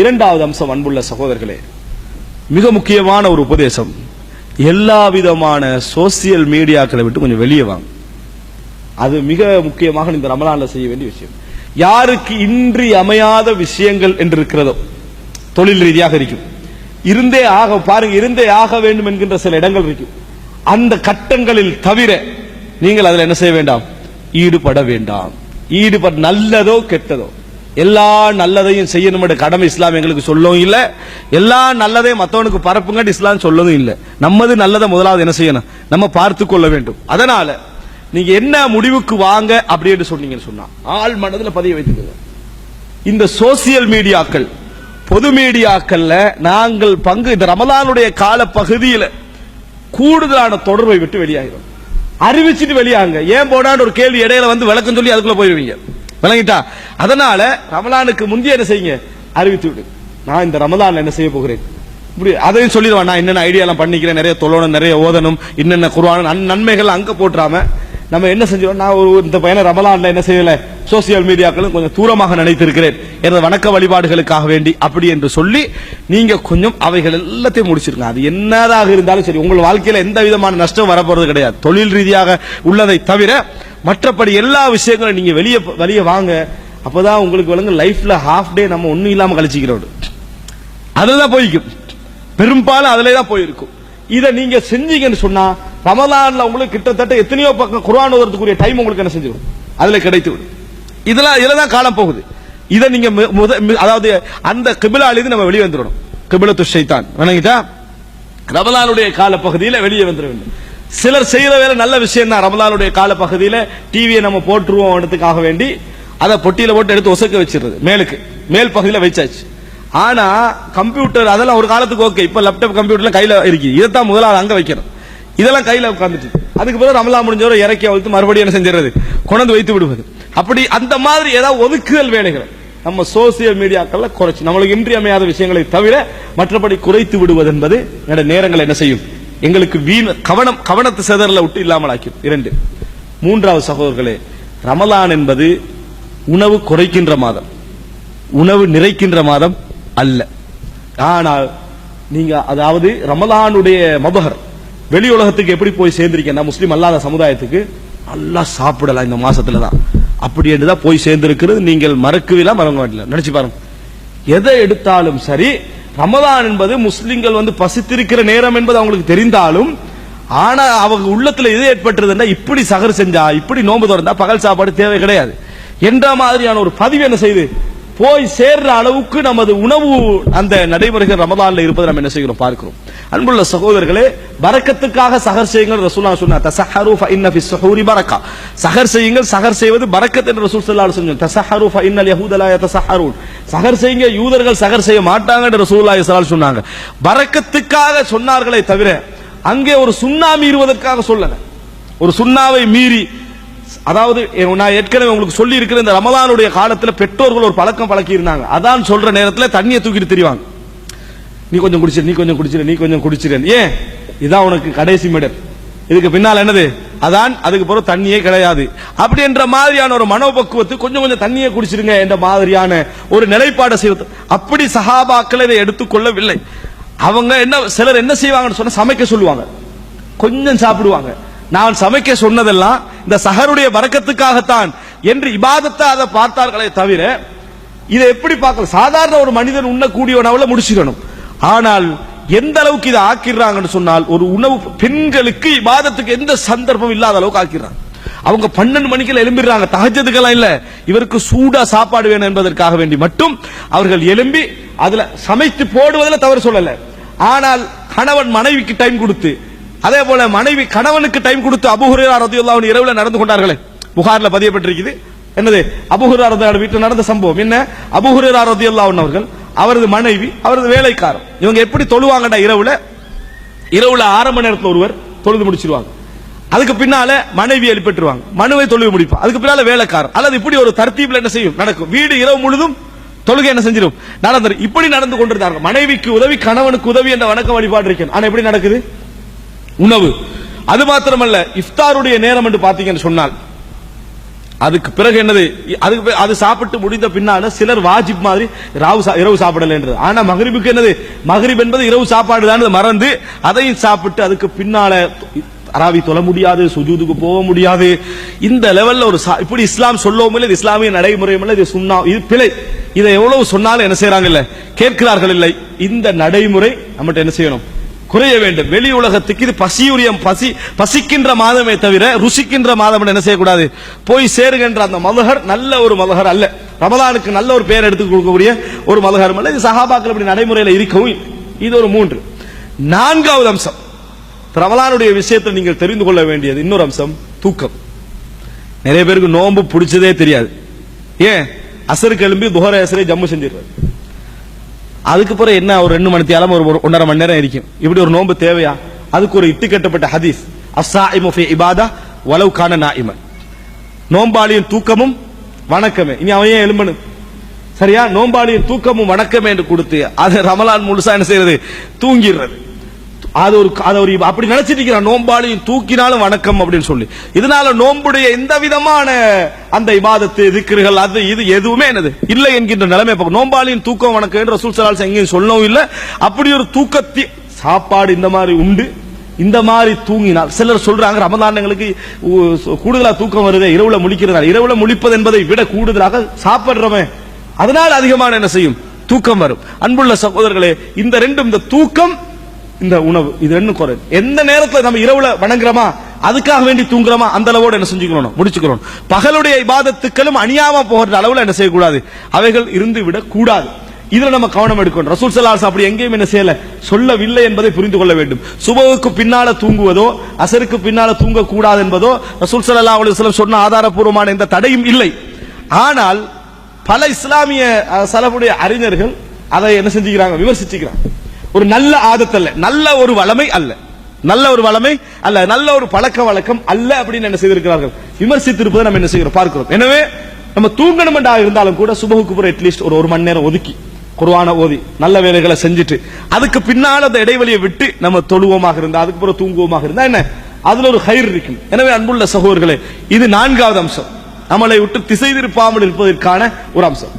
இரண்டாவது அம்சம் அன்புள்ள சகோதரர்களே மிக முக்கியமான ஒரு உபதேசம். எல்லா விதமான சோசியல் மீடியாக்களை விட்டு கொஞ்சம் வெளியே வாங்க. அது மிக முக்கியமாக இந்த ரமலான்ல செய்ய வேண்டிய விஷயம். யாருக்கு இன்றி அமையாத விஷயங்கள் என்று இருக்கிறதோ தொழில் ரீதியாக இருக்கும். இருந்தே ஆக பாருங்க இருந்தே ஆக வேண்டும் என்கின்ற சில இடங்கள் இருக்கும். அந்த கட்டங்களில் தவிர நீங்கள் அதில் என்ன செய்ய வேண்டாம்? ஈடுபட வேண்டாம். ஈடுபட நல்லதோ கெட்டதோ. எல்லா நல்லதையும் செய்யணும் கடமை இஸ்லாம் எங்களுக்கு சொல்லவும் இல்ல. எல்லா நல்லதையும் மத்தவனுக்கு பரப்புங்க இஸ்லாம் சொல்லவும் இல்ல. நம்மது நல்லதை முதலாவது என்ன செய்யணும்? நம்ம பார்த்து கொள்ள வேண்டும். அதனால நீங்க என்ன முடிவுக்கு வாங்க அப்படின்னு சொன்னீங்கன்னு சொன்னா ஆள் மனதுல பதிய வைத்துக்கோங்க. இந்த சோசியல் மீடியாக்கள் பொது மீடியாக்கள்ல நாங்கள் பங்கு இந்த ரமலானுடைய கால பகுதியில கூடுதலான தொடர்பை விட்டு வெளியாகிறோம். அறிவிச்சிட்டு வெளியாங்க. ஏன் போடான்னு ஒரு கேள்வி இடையில வந்து விளக்கம் சொல்லி அதுக்குள்ள போயிருவீங்க. விளங்கிட்டா? அதனால ரமலானுக்கு முந்தைய என்ன செய்யுங்க? அறிவித்து விடு. நான் இந்த ரமலான் என்ன செய்ய போகிறேன்? இப்படி அதையும் சொல்லிடுவான் நான் என்னென்ன ஐடியாலாம் பண்ணிக்கிறேன்? நிறைய தொழணும் நிறைய ஓதணும் என்னென்ன குருவானும் நன்- நன்மைகள் அங்க போட்டுறாம நம்ம என்ன செஞ்சோம்? நான் ஒரு இந்த பையனை ரமலான்ல என்ன செய்யல? சோசியல் மீடியாக்களும் கொஞ்சம் தூரமாக நினைத்திருக்கிறேன். எனது வணக்க வழிபாடுகளுக்காக வேண்டி அப்படி என்று சொல்லி நீங்க கொஞ்சம் அவைகள் எல்லாத்தையும் முடிச்சிருங்க. அது என்னதாக இருந்தாலும் சரி உங்கள் வாழ்க்கையில எந்த விதமான நஷ்டம் வரப்போறது கிடையாது. தொழில் ரீதியாக உள்ளதை தவிர மற்றபடி எல்லா விஷயங்களும் நீங்க வெளியே வெளியே வாங்க. அப்பதான் உங்களுக்கு வழங்க லைஃப்ல ஹாஃப் டே நம்ம ஒண்ணும் இல்லாம கழிச்சிக்கிறோம் அதுதான் போய்க்கும். பெரும்பாலும் அதுல தான் போயிருக்கும். இதை நீங்க செஞ்சீங்கன்னு சொன்னா ரமலான்ல உங்களுக்கு கிட்டத்தட்ட எத்தனையோ பக்கம் குரான் ஓதுறதுக்குரிய டைம் உங்களுக்கு என்ன செஞ்சிடும்? அதுல கிடைத்து விடும் இதெல்லாம் இதுல தான் காலம் போகுது. இதை நீங்க அதாவது அந்த கிபிலாலிது நம்ம வெளியே வந்துடணும். கிபிலத்து ஷைத்தான். வணங்கிட்டா? ரமலானுடைய கால பகுதியில வெளியே வந்துட வேண்டும். சிலர் செய்யற வேலை நல்ல விஷயம் தான். ரமலானுடைய கால பகுதியில் டிவியை நம்ம போட்டுருவோம் இடத்துக்காக வேண்டி. அதை பொட்டியில போட்டு எடுத்து ஒசக்க வச்சிடுறது மேலுக்கு. மேல் பகுதியில் வச்சாச்சு. ஆனா கம்ப்யூட்டர் அதெல்லாம் ஒரு காலத்துக்கு ஓகே இப்ப லேப்டாப் கம்ப்யூட்டர்லாம் கையில இருக்கு. இதைத்தான் முதலாவது அங்க வைக்கிறோம் இதெல்லாம் கையில உட்காந்துட்டு அதுக்கு பிறகு ரமலா முடிஞ்சவரை இறக்கி அழுத்து மறுபடியும் என்ன செஞ்சிடறது? கொண்டு வைத்து விடுவது. அப்படி அந்த மாதிரி ஏதாவது ஒதுக்குதல் வேலைகள் நம்ம சோசியல் மீடியாக்கள்ல குறைச்சு நம்மளுக்கு இன்றியமையாத விஷயங்களை தவிர மற்றபடி குறைத்து விடுவது என்பது என்னோட நேரங்களை என்ன செய்யும்? எங்களுக்கு வீண் கவனம் கவனத்து செதறல விட்டு இல்லாமல் ஆக்கிடும். இரண்டு. மூன்றாவது சகோதரர்களே ரமலான் என்பது உணவு குறைக்கின்ற மாதம். உணவு நிறைக்கின்ற மாதம் அல்ல. ஆனால் நீங்க அதாவது ரமலானுடைய மபகர் வெளி உலகத்துக்கு எப்படி போய் சேர்ந்திருக்கேன்னா முஸ்லீம் அல்லாத சமுதாயத்துக்கு நல்லா சாப்பிடலாம் இந்த மாசத்துல தான். அப்படி என்று தான் போய் சேர்ந்திருக்கிறது. நீங்கள் மறக்கவில்லை மறக்க மாட்டீங்க. நினைச்சு பாருங்க. எதை எடுத்தாலும் சரி ரமதான் என்பது முஸ்லிம்கள் வந்து பசித்திருக்கிற நேரம் என்பது அவங்களுக்கு தெரிந்தாலும் ஆனா அவங்க உள்ளத்துல எது ஏற்பட்டுறதுன்னா இப்படி சகர் செஞ்சா இப்படி நோன்பு திறந்தா பகல் சாப்பாடு தேவை கிடையாது. என்ற மாதிரியான ஒரு பதிவு என்ன செய்து போய் சேர்ற அளவுக்கு நமது உணவு அந்த நடைமுறைகள் ரமதான்ல இருப்பதை நம்ம என்ன செய்கிறோம் பார்க்கிறோம். அன்புள்ள சகோதரர்களே பறக்கத்துக்காக சகர் செய்யுங்கள் ரசூலா சொன்னா தசஹரு ஃப இன்ன ஃபி பரக்கா. சகர் செய்யுங்கள் சகர் செய்வது பரக்கத் என்று ரசூல் ஸல்லல்லாஹு அலைஹி வஸல்லம் தசஹரு ஃப இன்னல் யஹூத லா யதசஹரூன். சகர் செய்யுங்க யூதர்கள் சகர் செய்ய மாட்டாங்க என்று ரசூலுல்லாஹி ஸல்லல்லாஹு அலைஹி சொன்னாங்க. பரக்கத்துக்காக சொன்னார்களே தவிர அங்கே ஒரு சுண்ணா மீறுவதற்காக சொல்லல. ஒரு சுண்ணாவை மீறி அதாவது நான் ஏற்கனவே உங்களுக்கு சொல்லி இருக்கிற இந்த ரமலானுடைய காலத்தில் பெற்றோர்கள் ஒரு பழக்கம் பழக்கி இருந்தாங்க அதான் சொல்ற நேரத்தில் தண்ணியை தூக்கிட்டு தெரிவாங்க. நீ கொஞ்சம் குடிச்சிரு நீ கொஞ்சம் குடிச்சிரு நீ கொஞ்சம் குடிச்சிரு ஏன்? இதான் உனக்கு கடைசி மெடல். இதுக்கு பின்னால் என்னது? அதான் அதுக்கு பிறகு தண்ணியே கிடையாது. அப்படி என்ற மாதிரியான ஒரு மனோபக்குவத்து கொஞ்சம் கொஞ்சம் தண்ணியை குடிச்சிருங்க என்ற மாதிரியான ஒரு நிலைப்பாடை செய்வது அப்படி சகாபாக்கள் இதை எடுத்துக்கொள்ளவில்லை அவங்க என்ன சிலர் என்ன செய்வாங்கன்னு சொன்னா சமைக்க சொல்லுவாங்க. கொஞ்சம் சாப்பிடுவாங்க. நான் சமைக்க சொன்னதெல்லாம் இந்த சகருடைய வரக்கத்துக்காகத்தான் என்று இபாதத்தை அதை பார்த்தார்களே தவிர இதை எப்படி பார்க்கல சாதாரண ஒரு மனிதன் உண்ணக்கூடியவனாவில் முடிச்சுக்கணும் ஆனால் எந்த அளவுக்கு இதை ஆக்கிடுறாங்கன்னு சொன்னால் ஒரு உணவு பெண்களுக்கு இபாதத்துக்கு எந்த சந்தர்ப்பம் இல்லாத அளவுக்கு ஆக்கிடுறாங்க. அவங்க பன்னெண்டு மணிக்கு எழும்பிடுறாங்க. தகஜத்துக்கெல்லாம் இல்ல. இவருக்கு சூடா சாப்பாடு வேணும் என்பதற்காக வேண்டி மட்டும் அவர்கள் எழும்பி அதுல சமைத்து போடுவதில் தவறு சொல்லல. ஆனால் கணவன் மனைவிக்கு டைம் கொடுத்து அதே போல மனைவி கணவனுக்கு டைம் கொடுத்து அபுஹுரா ரதியுல்லாஹு இரவுல நடந்து கொண்டார்களே. புகார்ல பதியப்பட்டிருக்குது. என்னது? அபுஹுரா வீட்டில் நடந்த சம்பவம். என்ன? அபுஹுரா ரதியுல்லாஹு அவர்கள் அவரது மனைவி அவரது வேலைக்காரர். இவங்க எப்படி தொழுவாங்கடா இரவுல? இரவுல ஆறு மணி ஒருவர் தொழுது முடிச்சிருவாங்க. அதுக்கு பின்னால மனைவி எழுப்பிட்டுருவாங்க மனுவை தொழுது முடிப்பா. அதுக்கு பின்னால வேலைக்காரர். அல்லது இப்படி ஒரு தர்த்தீப்ல என்ன செய்யும்? நடக்கும். வீடு இரவு முழுதும் தொழுகை என்ன செஞ்சிடும் நடந்துரும். இப்படி நடந்து கொண்டிருந்தாங்க மனைவிக்கு உதவி கணவனுக்கு உதவி என்ற வணக்க வழிபாடு இருக்கு ஆனா எப்படி நடக்குது? உணவு. அது மாத்திரமல்ல இஃப்தாருடைய நேரம் என்று பாத்தீங்கன்னு சொன்னால் அதுக்கு பிறகு என்னது? அதுக்கு அது சாப்பிட்டு முடிந்த பின்னால சிலர் வாஜிப் மாதிரி ராவு சா- இரவு சாப்பிடலைன்றது ஆனா மகரிபுக்கு என்னது? மகரிப் என்பது இரவு சாப்பாடு தான் மறந்து அதையும் சாப்பிட்டு அதுக்கு பின்னால அராவி தொழ முடியாது சுஜூதுக்கு போக முடியாது. இந்த லெவல்ல ஒரு சா- இப்படி இஸ்லாம் சொல்லவும் இல்லை இது இஸ்லாமிய நடைமுறையும் இல்லை இது சுண்ணா இது பிழை. இதை எவ்வளவு சொன்னாலும் என்ன செய்யறாங்க இல்ல? கேட்கிறார்கள் இல்லை. இந்த நடைமுறை நம்மகிட்ட என்ன செய்யணும்? குறைய வேண்டும். வெளி உலகத்துக்கு இது பசியுரியம் பசி பசிக்கின்ற மாதமே தவிர ருசிக்கின்ற மாதம் என்ன செய்யக்கூடாது? போய் சேருகின்ற அந்த மதுகர் நல்ல ஒரு மலகர் அல்ல. ரமலானுக்கு நல்ல ஒரு பெயர் எடுத்து கொடுக்கக்கூடிய ஒரு மலகரம் அல்ல. இது சகாபாக்கள் அப்படி நடைமுறையில் இருக்கவும் இது ஒரு மூன்று. நான்காவது அம்சம். ரமலானுடைய விஷயத்தில் நீங்கள் தெரிந்து கொள்ள வேண்டியது இன்னொரு அம்சம் தூக்கம். நிறைய பேருக்கு நோன்பு பிடிச்சதே தெரியாது. ஏன்? அசருக்கு எழும்பி துஹர அசரை ஜம்மு செஞ்சிடுறாரு. அதுக்கப்புறம் என்ன ஒரு ரெண்டு மணி தேலம் ஒரு ஒன்றரை மணி நேரம் இருக்கும். இப்படி ஒரு நோன்பு தேவையா? அதுக்கு ஒரு இட்டு கட்டப்பட்ட ஹதீஸ். அஸ்ஸாயிமு ஃபி இபாதா வலவ் கான நாயிமன் நோம்பாளியின் தூக்கமும் வணக்கமே. இனி அவன் ஏன் எழும்பணும் சரியா? நோம்பாளியின் தூக்கமும் வணக்கமே என்று கொடுத்து அது ரமலான் முழுசா என்ன செய்யறது? தூங்கிடுறது. அது ஒரு அது ஒரு அப்படி நினைச்சிட்டு இருக்கிறான் தூக்கினாலும் வணக்கம் அப்படின்னு சொல்லி. இதனால நோம்புடைய எந்த விதமான அந்த இபாதத்து திக்ருகள் அது இது எதுவுமே என்னது? இல்லை என்கின்ற நிலைமை பார்க்க தூக்கம் வணக்கம் என்று ரசூல் சலால் எங்கேயும் சொல்லவும் இல்லை. அப்படி ஒரு தூக்கத்தி சாப்பாடு இந்த மாதிரி உண்டு. இந்த மாதிரி தூங்கினால் சிலர் சொல்றாங்க ரமதானங்களுக்கு கூடுதலா தூக்கம் வருது இரவுல முழிக்கிறதால இரவுல முழிப்பது என்பதை விட கூடுதலாக சாப்பிடுறவன் அதனால் அதிகமான என்ன செய்யும்? தூக்கம் வரும். அன்புள்ள சகோதரர்களே இந்த ரெண்டும் இந்த தூக்கம் இந்த உணவு இது என்ன குறை? எந்த நேரத்தில் நம்ம இரவுல வணங்குறோமா? அதுக்காக வேண்டி தூங்குறோமா? அந்த அளவோட என்ன செஞ்சுக்கணும்? முடிச்சுக்கிறோம் பகலுடைய இபாதத்துக்களும் அணியாம போகிற அளவுல என்ன செய்யக்கூடாது? அவைகள் இருந்து விட கூடாது. இதுல நம்ம கவனம் எடுக்கணும். ரசூல் ஸல்லல்லாஹு அப்படி எங்கேயும் என்ன செய்யல. சொல்லவில்லை என்பதை புரிந்து கொள்ள வேண்டும். சுபவுக்கு பின்னால தூங்குவதோ அசருக்கு பின்னால தூங்க கூடாது என்பதோ ரசூல் ஸல்லல்லாஹு அலுவலம் சொன்ன ஆதாரபூர்வமான எந்த தடையும் இல்லை. ஆனால் பல இஸ்லாமிய சலவுடைய அறிஞர்கள் அதை என்ன செஞ்சுக்கிறாங்க? விமர்சிச்சுக்கிறாங்க. ஒரு நல்ல ஆதத்தல்ல நல்ல ஒரு வளமை அல்ல. நல்ல ஒரு வளமை அல்ல. நல்ல ஒரு பழக்க வழக்கம் அல்ல அப்படின்னு என்ன செய்திருக்கிறார்கள்? விமர்சித்திருப்பதை நம்ம என்ன செய்கிறோம்? பார்க்கிறோம். எனவே நம்ம தூங்கணும் இருந்தாலும் கூட சுபகுக்கு அட்லீஸ்ட் ஒரு ஒரு மணி நேரம் ஒதுக்கி குருவான ஓதி நல்ல வேலைகளை செஞ்சுட்டு அதுக்கு பின்னால் அந்த இடைவெளியை விட்டு நம்ம தொழுவோமாக இருந்தா அதுக்கு பிறகு தூங்குவோமாக இருந்தா என்ன? அதுல ஒரு கயிறு இருக்கும். எனவே அன்புள்ள சகோதரர்களே இது நான்காவது அம்சம். நம்மளை விட்டு திசை திருப்பாமல் இருப்பதற்கான ஒரு அம்சம்.